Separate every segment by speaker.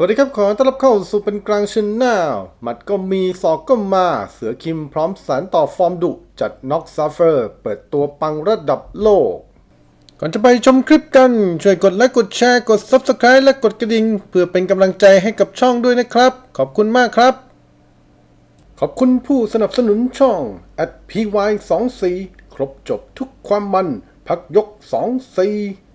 Speaker 1: สวัสดีครับขอต้อนรับเข้าสู่เป็นกลางชนแนลหมัดก็มีศอกก็มา เสือคิมพร้อมสารต่อฟอร์มดุ จัดน็อกซัฟเฟอร์ เปิดตัวปังระดับโลก ก่อนจะไปชมคลิปกัน ช่วยกดไลค์กดแชร์กด Subscribe และกดกระดิ่ง เพื่อเป็นกำลังใจให้กับช่องด้วยนะครับ ขอบคุณมากครับ ขอบคุณผู้สนับสนุนช่อง at py 2 4ครบจบทุกความมัน พักยก 2 4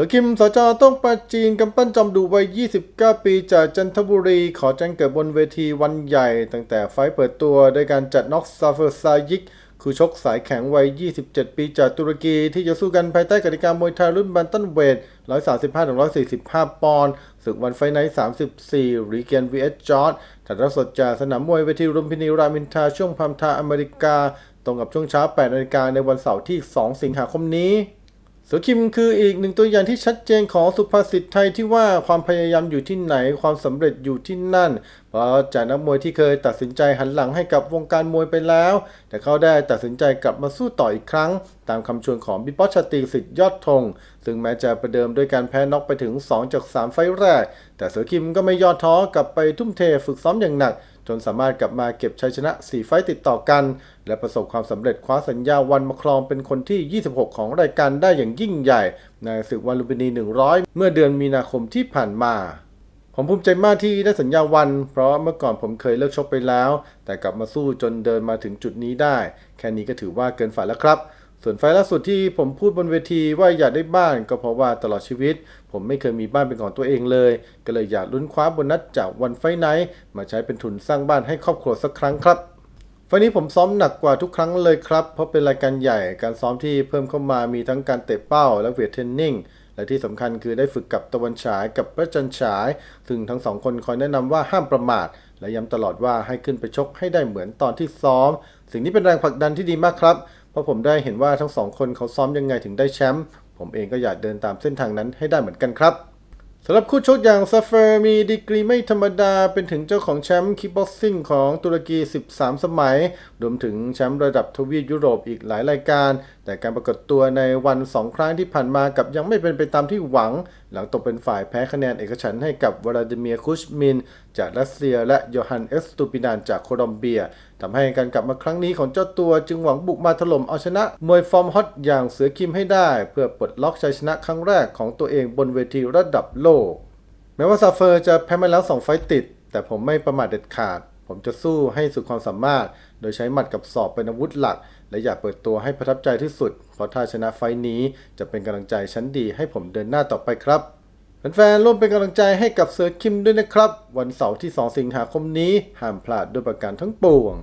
Speaker 1: สือคิมสจต้องปาจีนกำปั้นจอมดุวัย 29 ปีจากจันทบุรี ขอแจ้งเกิดบนเวทีวันใหญ่ ตั้งแต่ไฟเปิดตัวโดยการจัดน็อกซาเฟอร์ซายิกคือชกสายแข็งวัย 27 ปีจากตุรกี ที่จะสู้กันภายใต้กติกามวยไทยรุ่นบันตันเวท 135-145 ปอนด์ศึกวันไฟไนท์34รีเกน vs จอร์ดถ่ายทอดสดจากสนามมวยเวทีรุมพินีรามินทาช่วงพามทาอเมริกา ตรงกับช่วงเช้า 8 นาฬิกาในวันเสาร์ที่ 2 สิงหาคมนี้ เสือคิมคืออีกหนึ่งตัวอย่างที่ชัดเจนของสุภาษิตไทยที่ว่าความพยายามอยู่ที่ไหนความสำเร็จอยู่ที่นั่น เพราะจากนักมวยที่เคยตัดสินใจหันหลังให้กับวงการมวยไปแล้ว แต่เขาได้ตัดสินใจกลับมาสู้ต่ออีกครั้ง ตามคำชวนของบิ๊ป๊อชาติสิทธิ์ยอดธงซึ่งแม้จะประเดิมด้วยการแพ้น็อกไปถึง 2 จาก 3 ไฟแรก แต่เสือคิมก็ไม่ย่อท้อกลับไปทุ่มเทฝึกซ้อมอย่างหนัก จนสามารถกลับมาเก็บชัยชนะ 4 ไฟต์ติดต่อกัน และประสบความสำเร็จคว้าสัญญาวันมาครองเป็นคนที่ 26 ของรายการได้อย่างยิ่งใหญ่ ในศึกวันลุมพินี 100 เมื่อเดือนมีนาคมที่ผ่านมาผมภูมิใจมากที่ได้สัญญาวัน เพราะเมื่อก่อนผมเคยเลิกชกไปแล้ว แต่กลับมาสู้จนเดินมาถึงจุดนี้ได้ แค่นี้ก็ถือว่าเกินฝันแล้วครับ ส่วนไฟล์ล่าสุดที่ผมพูดบนเวทีว่าอยากได้บ้านก็เพราะว่าตลอดชีวิต ผมไม่เคยมีบ้านเป็นของตัวเองเลย ก็เลยอยากลุ้นคว้าบนัสจากวันไฟไนท์มาใช้เป็นทุนสร้างบ้านให้ครอบครัวสักครั้งครับไฟนี้ผมซ้อมหนักกว่าทุกครั้งเลยครับ เพราะเป็นรายการใหญ่การซ้อมที่เพิ่มเข้ามามีทั้งการเตะเป้าและเวทเทรนนิ่งและที่สำคัญคือได้ฝึกกับตะวันฉายกับพระจันฉาย ซึ่งทั้งสองคนคอยแนะนำว่าห้ามประมาท และย้ำตลอดว่าให้ขึ้นไปชกให้ได้เหมือนตอนที่ซ้อม สิ่งนี้เป็นแรงผลักดันที่ดีมากครับ ราะผมได้เห็นว่าทั้งสองคนเขาซ้อมยังไงถึงได้แชมป์ผมเองก็อยากเดินตามเส้นทางนั้นให้ได้เหมือนกันครับสำหรับคู่ชกอย่างซาเฟอร์มีดีกรีไม่ธรรมดา เป็นถึงเจ้าของแชมป์คิปบ็อกซิ่งของตุรกี 13 สมัย รวมถึงแชมป์ระดับทวีปยุโรปอีกหลายรายการ แต่การปรากฏตัวในวัน2ครั้งที่ผ่านมากับยังไม่เป็นไปตามที่หวัง หลังตกเป็นฝ่ายแพ้คะแนนเอกฉันให้กับวลาดิเมียร์คุชมิน จากรัสเซียและโยฮันเอสตูปินานจากโคลอมเบียทำให้การกลับมาครั้งนี้ของเจ้าตัวจึงหวังบุกมาถล่มเอาชนะ มวยฟอร์มฮอตอย่างเสือคิมให้ได้ เพื่อปลดล็อกชัยชนะครั้งแรกของตัวเองบนเวทีระดับโลก แม้ว่าซาเฟอร์จะแพ้มาแล้ว2ไฟต์ติด แต่ผมไม่ประมาทเด็ดขาด ผมจะสู้ให้สุดความสามารถ โดยใช้หมัดกับศอกเป็นอาวุธหลัก และอยากเปิดตัวให้ประทับใจที่สุด เพราะถ้าชนะไฟต์นี้จะเป็นกำลังใจชั้นดีให้ผมเดินหน้าต่อไปครับแฟนๆร่วมเป็นกำลังใจให้กับเซอร์คิมด้วยนะครับ วันเสาร์ที่ 2 สิงหาคมนี้ห้ามพลาดด้วยประการทั้งปวง